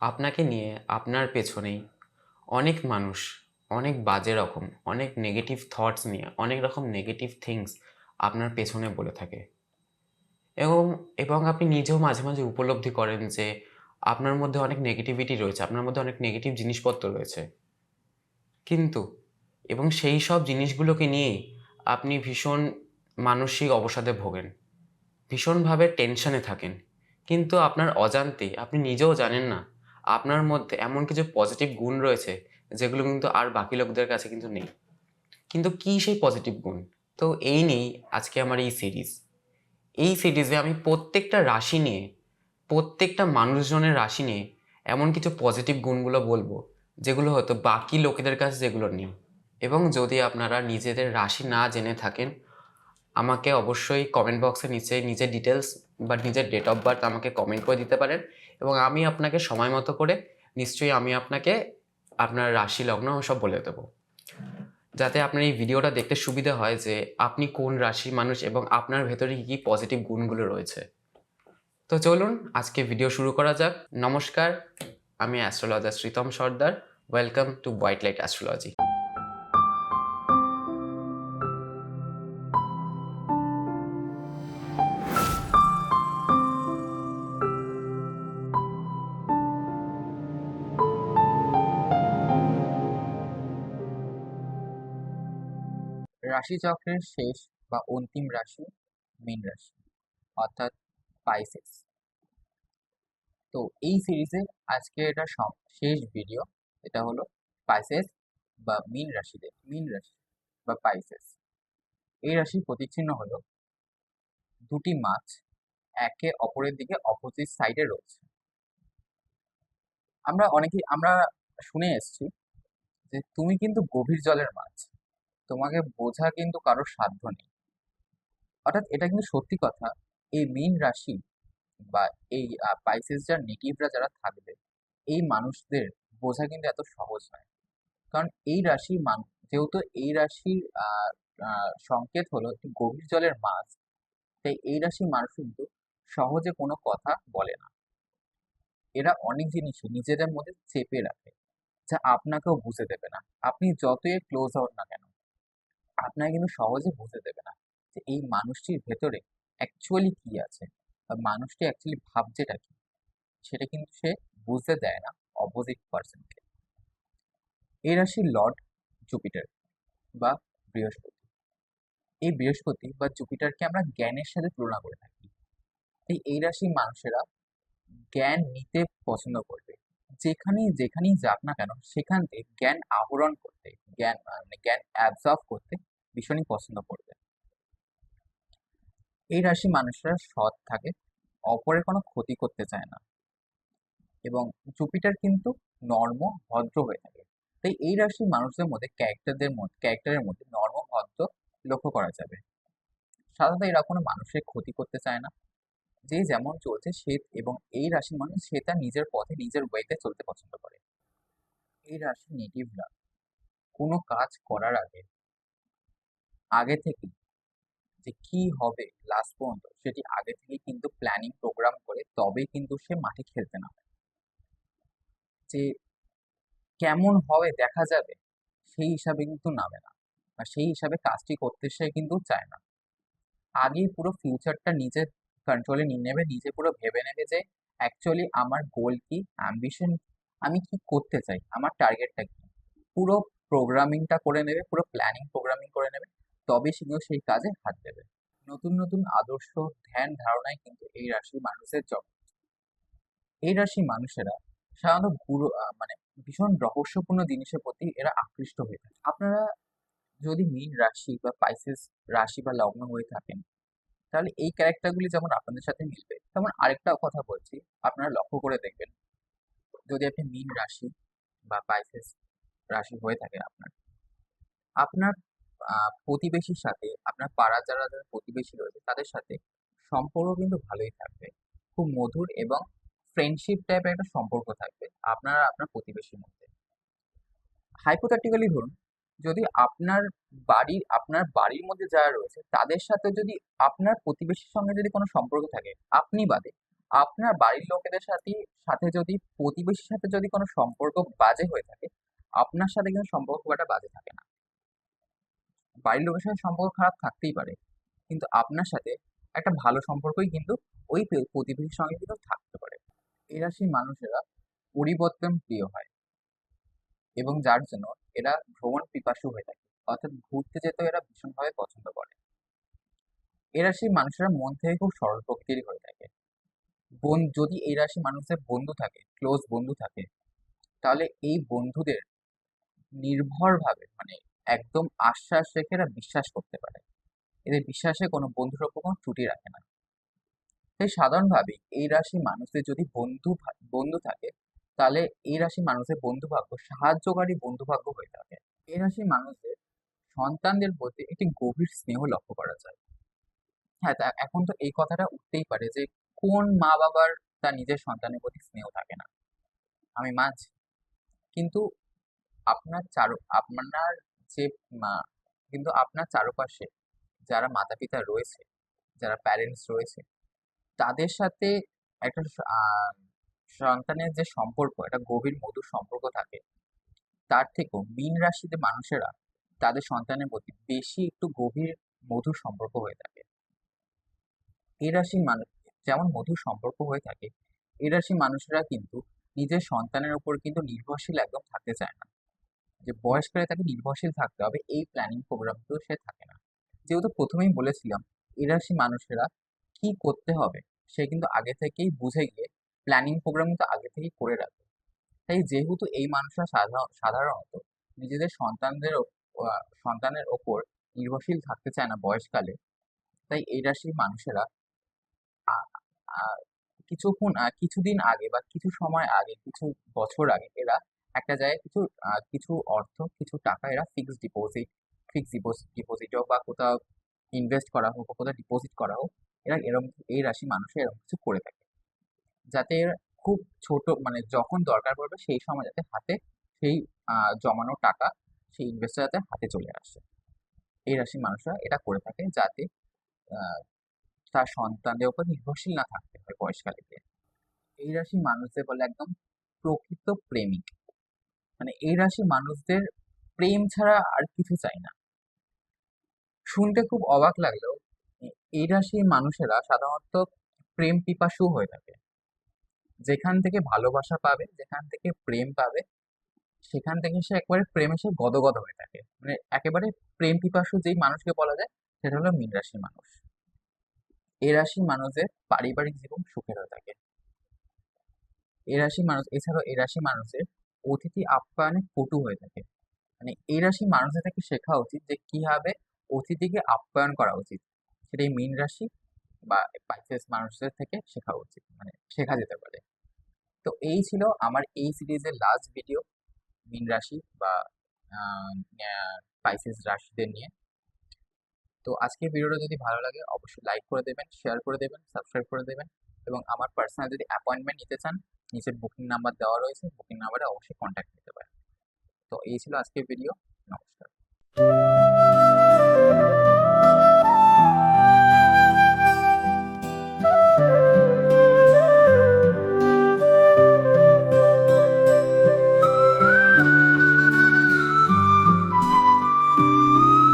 আপনাকে নিয়ে আপনার পেছনেই অনেক মানুষ, অনেক বাজে রকম, অনেক নেগেটিভ থটস নিয়ে, অনেক রকম নেগেটিভ থিংস আপনার পেছনে বলে থাকে। এবং এবং আপনি নিজেও মাঝে মাঝে উপলব্ধি করেন যে আপনার মধ্যে অনেক নেগেটিভিটি রয়েছে, আপনার মধ্যে অনেক নেগেটিভ জিনিসপত্র রয়েছে। কিন্তু, এবং সেই সব জিনিসগুলোকে নিয়েই আপনি ভীষণ মানসিক অবসাদে ভোগেন, ভীষণভাবে টেনশনে থাকেন। কিন্তু আপনার অজান্তেই, আপনি নিজেও জানেন না আপনার মধ্যে এমন কিছু পজিটিভ গুণ রয়েছে, যেগুলো কিন্তু আর বাকি লোকদের কাছে কিন্তু নেই। কিন্তু কী সেই পজিটিভ গুণ? তো এই নিয়েই আজকে আমার এই সিরিজ এই সিরিজে আমি প্রত্যেকটা রাশি নিয়ে, প্রত্যেকটা মানুষজনের রাশি নিয়ে এমন কিছু পজিটিভ গুণগুলো বলব, যেগুলো হয়তো বাকি লোকেদের কাছে যেগুলো নেই। এবং যদি আপনারা নিজেদের রাশি না জেনে থাকেন, আমাকে অবশ্যই কমেন্ট বক্সে নিচে নিজের ডিটেলস বা নিজের ডেট অফ বার্থ আমাকে কমেন্ট করে দিতে পারেন এবং আমি আপনাকে সময় মতো করে নিশ্চয়ই আমি আপনাকে আপনার রাশি লগ্ন সব বলে দেবো। যাতে আপনার এই ভিডিওটা দেখতে সুবিধা হয় যে আপনি কোন রাশির মানুষ এবং আপনার ভেতরে কী কী পজিটিভ গুণগুলো রয়েছে। তো চলুন আজকে ভিডিও শুরু করা যাক। নমস্কার, আমি astrologer Shreetam Sardar. Welcome to white light astrology রাশিচক্রের শেষ বা অন্তিম রাশি মীন রাশি, অর্থাৎ পাইসেস তো এই সিরিজে আজকে এটা শেষ ভিডিও এটা হলো পাইসেস বা মীন রাশিদের মীন রাশি বা পাইসেস এই রাশির প্রতিচ্ছিন্ন হলো দুটি মাছ একে অপরের দিকে অপোজিট সাইডে রয়েছে। আমরা অনেকেই, আমরা শুনে এসছি যে তুমি কিন্তু গভীর জলের মাছ। তোমাকে বোঝা কিন্তু কারোর সাধ্য নেই। অর্থাৎ এটা কিন্তু সত্যি কথা, এই মীন রাশি বা এই পাইসেস যার নেটিভরা যারা থাকবে, এই মানুষদের বোঝা কিন্তু এত সহজ নয়। কারণ এই রাশি মান, যেহেতু এই রাশির সংকেত হলো একটি গভীর জলের মাছ, তাই এই রাশির মানুষ কিন্তু সহজে কোনো কথা বলে না। এরা অনেক জিনিসই নিজেদের মধ্যে চেপে রাখে, যা আপনাকেও বুঝে দেবে না। আপনি যতই ক্লোজ হন না কেন আপনাকে কিন্তু সহজে বুঝে দেবে না যে এই মানুষটির ভেতরে অ্যাকচুয়ালি কি আছে বা মানুষটি অ্যাকচুয়ালি ভাবছেটা কি। সেটা কিন্তু সে বুঝতে দেয় না অপোজিট পার্সনকে এই রাশি লর্ড জুপিটার বা বৃহস্পতি। এই বৃহস্পতি বা জুপিটারকে আমরা জ্ঞানের সাথে তুলনা করে থাকি। এই এই রাশির মানুষেরা জ্ঞান নিতে পছন্দ করবে। যেখানেই যেখানেই যাক না কেন, সেখান থেকে জ্ঞান আহরণ করতে, জ্ঞান মানে জ্ঞান অ্যাবজর্ভ করতে ভীষণই পছন্দ করবে। এই রাশি মানুষরা সৎ থাকে, অপরের কোনো ক্ষতি করতে চায় না এবং জুপিটার কিন্তু নর্ম, ভদ্র হয়ে থাকে। তাই এই রাশির মানুষদের মধ্যে ক্যারেক্টারদের মধ্যে, ক্যারেক্টারের মধ্যে নর্ম, ভদ্র লক্ষ্য করা যাবে। সাধারণত এরা কোনো মানুষের ক্ষতি করতে চায় না। যে যেমন চলছে সে এবং এই রাশির মানুষ সে তার নিজের পথে, নিজের ওয়েতে চলতে পছন্দ করে। এই রাশির নেটিভরা কোনো কাজ করার আগে আগে থেকে যে কি হবে লাস্ট পর্যন্ত সেটি আগে থেকে কিন্তু প্ল্যানিং প্রোগ্রাম করে তবেই কিন্তু সে মাঠে খেলতে নামে। যে কেমন হবে দেখা যাবে সেই হিসাবে কিন্তু নামে না। বা সেই হিসাবে কাজটি করতে সে কিন্তু চায় না। আগেই পুরো ফিউচারটা নিজের কন্ট্রোলে নিয়ে নেবে, নিজে পুরো ভেবে নেবে যে অ্যাকচুয়ালি আমার গোল কি অ্যাম্বিশন আমি কি করতে চাই, আমার টার্গেটটা কি। পুরো প্রোগ্রামিংটা করে নেবে, পুরো প্ল্যানিং প্রোগ্রামিং করে নেবে তবে সে কিন্তু সেই কাজে হাত দেবে। নতুন নতুন আদর্শ, ধ্যান ধারণায় কিন্তু এই রাশির মানুষের জগৎ। এই রাশির মানুষেরা সাধারণত গুরু মানে ভীষণ রহস্যপূর্ণ জিনিসের প্রতি এরা আকৃষ্ট হয়ে থাকে। আপনারা যদি মীন রাশি বা পাইসেস রাশি বা লগ্ন হয়ে থাকেন, তাহলে এই ক্যারেক্টারগুলি যেমন আপনাদের সাথে মিলবে, তেমন আরেকটা কথা বলছি, আপনারা লক্ষ্য করে দেখবেন, যদি আপনি মীন রাশি বা পাইসেস রাশি হয়ে থাকেন আপনার আপনার প্রতিবেশীর সাথে, আপনার পাড়ার যারা যারা প্রতিবেশী রয়েছে, তাদের সাথে সম্পর্ক কিন্তু ভালোই থাকবে। খুব মধুর এবং ফ্রেন্ডশিপ টাইপের একটা সম্পর্ক থাকবে আপনার আপনার প্রতিবেশীর মধ্যে। হাইপোথেটিক্যালি ধরুন, যদি আপনার বাড়ির আপনার বাড়ির মধ্যে যারা রয়েছে, তাদের সাথে যদি আপনার প্রতিবেশীর সঙ্গে যদি কোনো সম্পর্ক থাকে, আপনি বাদে, আপনার বাড়ির লোকেদের সাথে সাথে যদি, প্রতিবেশীর সাথে যদি কোনো সম্পর্ক বাজে হয়ে থাকে, আপনার সাথে কিন্তু সম্পর্ক খুব একটা বাজে থাকে না। বাড়ির লোকের সাথে সম্পর্ক খারাপ থাকতেই পারে। কিন্তু আপনার সাথে একটা ভালো সম্পর্কই কিন্তু ওই প্রে- প্রতিবেশীর সঙ্গে কিন্তু থাকতে পারে। এই রাশির মানুষেরা পরিবর্তন প্রিয় হয়। এবং যার জন্য এরা ভ্রমণ পিপাসু হয়ে থাকে। অর্থাৎ ঘুরতে যেতেও এরা ভীষণভাবে পছন্দ করে। এই রাশির মানুষেরা মন থেকে খুব সরল প্রকৃতির হয়ে থাকে। বোন, যদি এই রাশির মানুষদের বন্ধু থাকে ক্লোজ বন্ধু থাকে, তাহলে এই বন্ধুদের নির্ভরভাবে মানে একদম আশ্বাস রেখে এরা বিশ্বাস করতে পারে। এদের বিশ্বাসে কোনো বন্ধুর ওপর কোনো ত্রুটি রাখে না। তাই সাধারণভাবে এই রাশি মানুষদের যদি বন্ধু বন্ধু থাকে, তাহলে এই রাশি মানুষের বন্ধু ভাগ্য সাহায্যকারী বন্ধু ভাগ্য হয়ে থাকে। এই রাশি মানুষদের সন্তানদের প্রতি একটি গভীর স্নেহ লক্ষ্য করা যায়। হ্যাঁ তা এখন তো এই কথাটা উঠতেই পারে যে কোন মা বাবার তার নিজের সন্তানের প্রতি স্নেহ থাকে না। আমি মানছি। কিন্তু আপনার চারু, আপনার যে মা, কিন্তু আপনার চারপাশে যারা মাতা পিতা রয়েছে, যারা প্যারেন্টস রয়েছে, তাদের সাথে একটা সন্তানের যে সম্পর্ক, একটা গভীর মধুর সম্পর্ক থাকে, তার থেকেও মীন রাশিতে মানুষেরা তাদের সন্তানের প্রতি বেশি একটু গভীর মধুর সম্পর্ক হয়ে থাকে। এই রাশির মানুষ যেমন মধুর সম্পর্ক হয়ে থাকে এই রাশির মানুষেরা কিন্তু নিজের সন্তানের উপর কিন্তু নির্ভরশীল একদম থাকতে চায় না। যে বয়সকালে তাকে নির্ভরশীল থাকতে হবে, এই প্ল্যানিং প্রোগ্রামগুলো সে থাকে না। যেহেতু প্রথমেই বলেছিলাম এই রাশি মানুষেরা কি করতে হবে, সে কিন্তু আগে থেকেই বুঝে গিয়ে প্ল্যানিং প্রোগ্রাম কিন্তু আগে থেকেই করে রাখে তাই যেহেতু এই মানুষরা সাধারণ সাধারণত নিজেদের সন্তানদের সন্তানের ওপর নির্ভরশীল থাকতে চায় না বয়সকালে, তাই এই রাশির মানুষেরা কিছুক্ষণ কিছুদিন আগে বা কিছু সময় আগে, কিছু বছর আগে এরা একটা জায়গায় কিছু কিছু অর্থ, কিছু টাকা এরা fixed deposit fixed deposit deposit হোক বা কোথাও ইনভেস্ট করা হোক বা কোথাও ডিপোজিট করা হোক, এরা এরকম এই রাশি মানুষের এরকম কিছু করে থাকে। যাতে খুব ছোট মানে যখন দরকার পড়বে সেই সময় যাতে হাতে সেই জমানো টাকা সেই ইনভেস্টটা যাতে হাতে চলে আসে। এই রাশির মানুষরা এটা করে থাকে যাতে তার সন্তানদের উপর নির্ভরশীল না থাকতে হয় বয়সকালে এই রাশির মানুষদের বলে একদম প্রকৃত প্রেমিক। মানে এই রাশির মানুষদের প্রেম ছাড়া আর কিছু চাই না। শুনতে খুব অবাক লাগলেও এই রাশির মানুষেরা সাধারণত প্রেম পিপাসু হয়ে থাকে। যেখান থেকে ভালোবাসা পাবে, যেখান থেকে প্রেম পাবে, সেখান থেকে সে একবারে প্রেমে সে গদগদ হয়ে থাকে। মানে একেবারে প্রেম পিপাসু যেই মানুষকে বলা যায়, সেটা হলো মীন রাশির মানুষ। এই রাশির মানুষের পারিবারিক জীবন সুখের হয়ে থাকে। এই রাশির মানুষ, এছাড়াও এই রাশির মানুষের অতিথি আপ্যায়নে পটু হয়ে থাকে। মানে এই রাশি মানুষদের থেকে শেখা উচিত যে কীভাবে অতিথিকে আপ্যায়ন করা উচিত। সেটা এই মীন রাশি বা পাইসেস মানুষদের থেকে শেখা উচিত মানে শেখা যেতে পারে। তো এই ছিল আমার এই সিরিজের লাস্ট ভিডিও মীন রাশি বা পাইসেস রাশিদের নিয়ে। তো আজকের ভিডিওটা যদি ভালো লাগে, অবশ্যই লাইক করে দেবেন শেয়ার করে দেবেন সাবস্ক্রাইব করে দেবেন। এবং আমার পার্সোনাল যদি অ্যাপয়েন্টমেন্ট নিতে চান নিচের বুকিং নাম্বার দেওয়া রয়েছে বুকিং নাম্বারে অবশ্যই কন্ট্যাক্ট নিতে পারেন। তো এই ছিল আজকের ভিডিও নমস্কার।